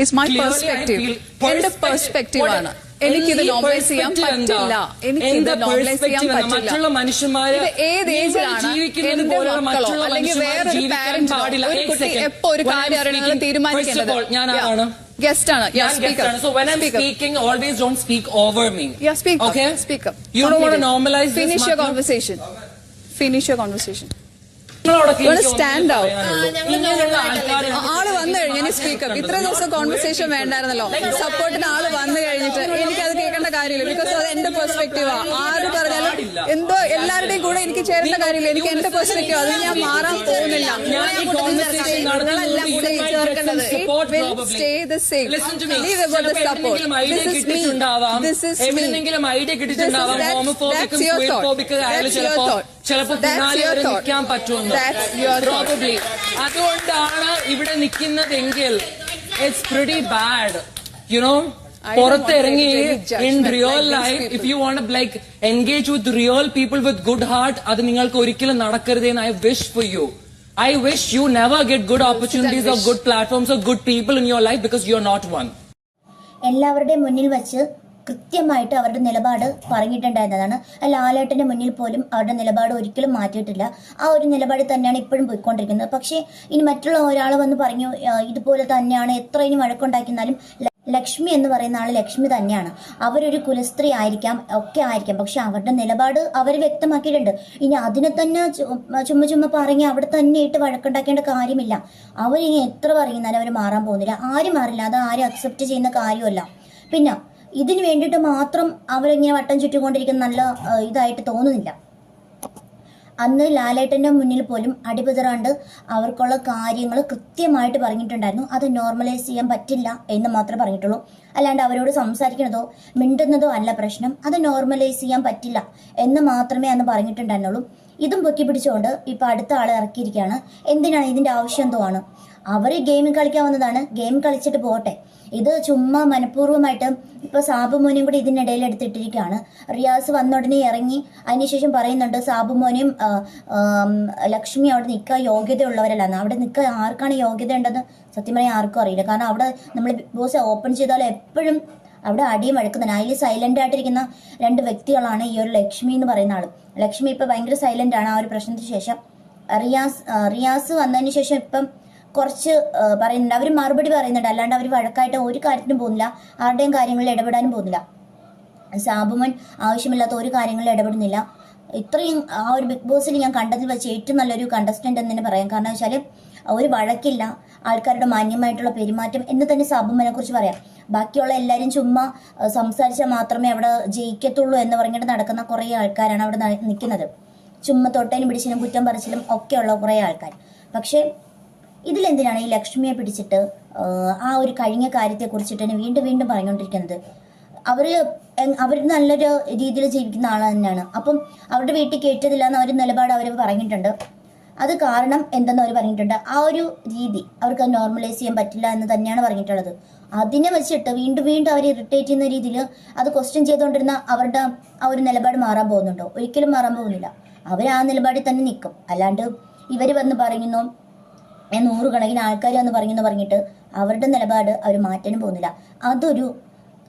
It's my perspective എന്റെ perspective ആണ് എനിക്കിത് നോർമലൈസ് ചെയ്യാൻ? പറ്റില്ല എനിക്കിത് നോർമലൈസ് ചെയ്യാൻ? പറ്റില്ല മനുഷ്യന്മാര് ഏത് ഏജിലാണ് എന്റെ മക്കളോ അല്ലെങ്കിൽ വേറൊരു പാരന്റോ. ഒരു കുട്ടി എപ്പോ ഒരു കാര്യം അറിയണമെന്ന് തീരുമാനിക്കേണ്ടത് First of all, ഞാനാണ്. ഗസ്റ്റ് guest ആണ്. So when I'm speaking, always don't speak over me. Yeah, speak up. Okay? Speak up. You don't want to normalize normalize this Finish your conversation. Finish your conversation. നിങ്ങളോടൊക്കെ You wanna എനിക്ക് stand out. പറയാനുള്ളൂ. ഇങ്ങനെയുള്ള ആൾക്കാരെ ആ, ആൾ വന്നു കഴിഞ്ഞു ഇനി speaker ഇത്ര ദിവസം കോൺവെർസേഷൻ വേണ്ടായിരുന്നല്ലോ. സപ്പോർട്ടിന് ആൾ വന്നു കഴിഞ്ഞിട്ട് എനിക്കത് കേൾക്കേണ്ട കാര്യമില്ല. ബിക്കോസ് അത് എന്റെ പെർസ്പെക്റ്റീവാ ആര് പറഞ്ഞാലും എന്തോ എല്ലാവരുടെയും കൂടെ എനിക്ക് ചേരേണ്ട കാര്യമില്ല. എനിക്ക് എന്റെ പെർസ്പെക്റ്റീവ് അത് ഞാൻ മാറാൻ പോകുന്നില്ല. മീ കിട്ടിയിട്ടുണ്ടാവാം. ഉം അയാൾ ചിലപ്പോ ചിലപ്പോ പിന്നാലെ വരെ നിൽക്കാൻ പറ്റുമെന്ന്. പ്രോബബ്ലി അതുകൊണ്ടാണ് ഇവിടെ നിൽക്കുന്നതെങ്കിൽ it's pretty bad you know പുറത്തിറങ്ങി in real life if you want like engage with real people with good heart അത് നിങ്ങൾക്ക് ഒരിക്കലും നടക്കരുതെന്ന് I wish for you I wish you never get good opportunities of good platforms of good people in your life because you are not one എല്ലാവരുടെയും മുന്നിൽ വെച്ച് കൃത്യമായിട്ട് അവരുടെ നിലപാട് പറഞ്ഞിട്ടുണ്ടായിരുന്നതാണ്. ലാലേട്ടന്റെ മുന്നിൽ പോലും അവരുടെ നിലപാട് ഒരിക്കലും മാറ്റിയിട്ടില്ല. ആ ഒരു നിലപാട് തന്നെയാണ് ഇപ്പോഴും പോയിക്കൊണ്ടിരിക്കുന്നത്. പക്ഷേ ഇനി മറ്റുള്ള ഒരാൾ വന്ന് പറഞ്ഞു ഇതുപോലെ തന്നെയാണ് എത്ര ഇനി വഴക്കുണ്ടാക്കിയെന്നാലും ലക്ഷ്മി എന്ന് പറയുന്ന ആൾ ലക്ഷ്മി തന്നെയാണ്. അവരൊരു കുലസ്ത്രീ ആയിരിക്കാം ഒക്കെ ആയിരിക്കാം. പക്ഷെ അവരുടെ നിലപാട് അവർ വ്യക്തമാക്കിയിട്ടുണ്ട്. ഇനി അതിനെ തന്നെ ചുമ്മ ചുമ്മാ പറഞ്ഞ് അവിടെ തന്നെ ഇട്ട് വഴക്കുണ്ടാക്കേണ്ട കാര്യമില്ല. അവരിനി എത്ര പറയുന്നാലും അവർ മാറാൻ പോകുന്നില്ല. ആരും മാറില്ല. അത് ആരും അക്സെപ്റ്റ് ചെയ്യുന്ന കാര്യമല്ല. പിന്നെ ഇതിന് വേണ്ടിയിട്ട് മാത്രം അവരിങ്ങനെ വട്ടം ചുറ്റിക്കൊണ്ടിരിക്കുന്ന നല്ല ഇതായിട്ട് തോന്നുന്നില്ല. അന്ന് ലാലേട്ടന്റെ മുന്നിൽ പോലും അടിപതറാണ്ട് അവർക്കുള്ള കാര്യങ്ങൾ കൃത്യമായിട്ട് പറഞ്ഞിട്ടുണ്ടായിരുന്നു. അത് നോർമലൈസ് ചെയ്യാൻ പറ്റില്ല എന്ന് മാത്രമേ പറഞ്ഞിട്ടുള്ളൂ. അല്ലാണ്ട് അവരോട് സംസാരിക്കുന്നതോ മിണ്ടുന്നതോ അല്ല പ്രശ്നം. അത് നോർമലൈസ് ചെയ്യാൻ പറ്റില്ല എന്ന് മാത്രമേ അന്ന് പറഞ്ഞിട്ടുണ്ടായിരുന്നുള്ളൂ. ഇതും പൊക്കി പിടിച്ചുകൊണ്ട് ഇപ്പോൾ അടുത്ത ആളെ ഇറക്കിയിരിക്കുകയാണ്. എന്തിനാണ് ഇതിന്റെ ആവശ്യം എന്തോ ആണ്? അവർ ഗെയിം കളിക്കാൻ വന്നതാണ്. ഗെയിം കളിച്ചിട്ട് പോട്ടെ ഇത് ചുമ്മാ മനഃപൂർവമായിട്ട് ഇപ്പൊ സാബു മോനിയും കൂടി ഇതിനിടയിൽ എടുത്തിട്ടിരിക്കുകയാണ്. റിയാസ് വന്ന ഉടനെ ഇറങ്ങി അതിനുശേഷം പറയുന്നുണ്ട് സാബു മോനിയും ലക്ഷ്മി അവിടെ നിൽക്കാൻ യോഗ്യതയുള്ളവരല്ലെന്ന് അവിടെ നിൽക്കാൻ ആർക്കാണ് യോഗ്യത ഉണ്ടെന്ന് സത്യം പറയാൻ ആർക്കും അറിയില്ല. കാരണം അവിടെ നമ്മൾ ബിഗ് ബോസ് ഓപ്പൺ ചെയ്താൽ എപ്പോഴും അവിടെ അടിയും വഴക്കുന്നുണ്ട്. അതിൽ സൈലന്റ് ആയിട്ടിരിക്കുന്ന രണ്ട് വ്യക്തികളാണ് ഈ ഒരു ലക്ഷ്മി എന്ന് പറയുന്ന ആൾ ലക്ഷ്മി ഇപ്പൊ ഭയങ്കര സൈലന്റ് ആണ് ആ ഒരു പ്രശ്നത്തിന് ശേഷം. റിയാസ് റിയാസ് വന്നതിന് ശേഷം ഇപ്പം കുറച്ച് പറയുന്നുണ്ട്. അവർ മറുപടി പറയുന്നുണ്ട്. അല്ലാണ്ട് അവർ വഴക്കായിട്ട് ഒരു കാര്യത്തിനും പോകുന്നില്ല. ആരുടെയും കാര്യങ്ങളിൽ ഇടപെടാനും പോകുന്നില്ല. സാബുമൻ ആവശ്യമില്ലാത്ത ഒരു കാര്യങ്ങളിൽ ഇടപെടുന്നില്ല. ഇത്രയും ആ ഒരു ബിഗ് ബോസിൽ ഞാൻ കണ്ടതിൽ വെച്ച് ഏറ്റവും നല്ലൊരു കണ്ടസ്റ്റന്റ് എന്ന് തന്നെ പറയാം. കാരണം വെച്ചാൽ ഒരു വഴക്കില്ല. ആൾക്കാരുടെ മാന്യമായിട്ടുള്ള പെരുമാറ്റം എന്ന് തന്നെ സാബുമനെ കുറിച്ച് പറയാം. ബാക്കിയുള്ള എല്ലാവരും ചുമ്മാ സംസാരിച്ചാൽ മാത്രമേ അവിടെ ജയിക്കത്തുള്ളൂ എന്ന് പറഞ്ഞിട്ട് നടക്കുന്ന കുറേ ആൾക്കാരാണ് അവിടെ നിൽക്കുന്നത്. ചുമ്മാ തൊട്ടേനും പിടിച്ചിനും കുറ്റം പറച്ചിലും ഒക്കെയുള്ള കുറേ ആൾക്കാർ. പക്ഷേ ഇതിലെന്തിനാണ് ഈ ലക്ഷ്മിയെ പിടിച്ചിട്ട് ആ, ഒരു കഴിഞ്ഞ കാര്യത്തെ കുറിച്ചിട്ട് തന്നെ വീണ്ടും വീണ്ടും പറഞ്ഞുകൊണ്ടിരിക്കുന്നത്? അവർ അവർ നല്ലൊരു രീതിയിൽ ജീവിക്കുന്ന ആൾ തന്നെയാണ്. അപ്പം അവരുടെ വീട്ടിൽ കേട്ടതില്ല എന്ന ഒരു നിലപാട് അവർ പറഞ്ഞിട്ടുണ്ട്. അത് കാരണം എന്തെന്ന് അവർ പറഞ്ഞിട്ടുണ്ട്? ആ ഒരു രീതി അവർക്ക് അത് നോർമലൈസ് ചെയ്യാൻ പറ്റില്ല എന്ന് തന്നെയാണ് പറഞ്ഞിട്ടുള്ളത്. അതിനെ വെച്ചിട്ട് വീണ്ടും വീണ്ടും അവർ ഇറിറ്റേറ്റ് ചെയ്യുന്ന രീതിയിൽ അത് ക്വസ്റ്റ്യൻ ചെയ്തുകൊണ്ടിരുന്ന അവരുടെ ആ ഒരു നിലപാട് മാറാൻ പോകുന്നുണ്ടോ? ഒരിക്കലും മാറാൻ പോകുന്നില്ല. അവർ ആ നിലപാടിൽ തന്നെ നിൽക്കും. അല്ലാണ്ട് ഇവർ വന്ന് പറയുന്നു ഞാൻ നൂറുകണക്കിന് ആൾക്കാർ എന്ന് പറഞ്ഞെന്ന് പറഞ്ഞിട്ട് അവരുടെ നിലപാട് അവർ മാറ്റാനും പോകുന്നില്ല. അതൊരു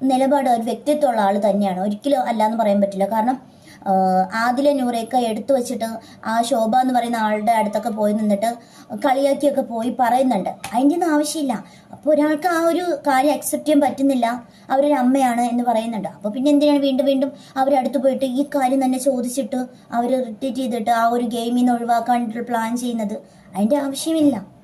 നിലപാട് ഒരു വ്യക്തിത്വമുള്ള ആൾ തന്നെയാണ്. ഒരിക്കലും അല്ല എന്ന് പറയാൻ പറ്റില്ല. കാരണം ആദിലെ നൂറയൊക്കെ എടുത്തു വെച്ചിട്ട് ആ ശോഭ എന്ന് പറയുന്ന ആളുടെ അടുത്തൊക്കെ പോയി നിന്നിട്ട് കളിയാക്കിയൊക്കെ പോയി പറയുന്നുണ്ട്. അതിന്റെ ഒന്നും ആവശ്യമില്ല. അപ്പോൾ ഒരാൾക്ക് ആ ഒരു കാര്യം അക്സെപ്റ്റ് ചെയ്യാൻ പറ്റുന്നില്ല. അവരൊരു അമ്മയാണ് എന്ന് പറയുന്നുണ്ട്. അപ്പോൾ പിന്നെ എന്തിനാണ് വീണ്ടും വീണ്ടും അവരടുത്ത് പോയിട്ട് ഈ കാര്യം തന്നെ ചോദിച്ചിട്ട് അവർ റിട്ടീറ്റ് ചെയ്തിട്ട് ആ ഒരു ഗെയിമിൽ നിന്ന് ഒഴിവാക്കാനായിട്ട് പ്ലാൻ ചെയ്യുന്നത്? അതിന്റെ ആവശ്യമില്ല.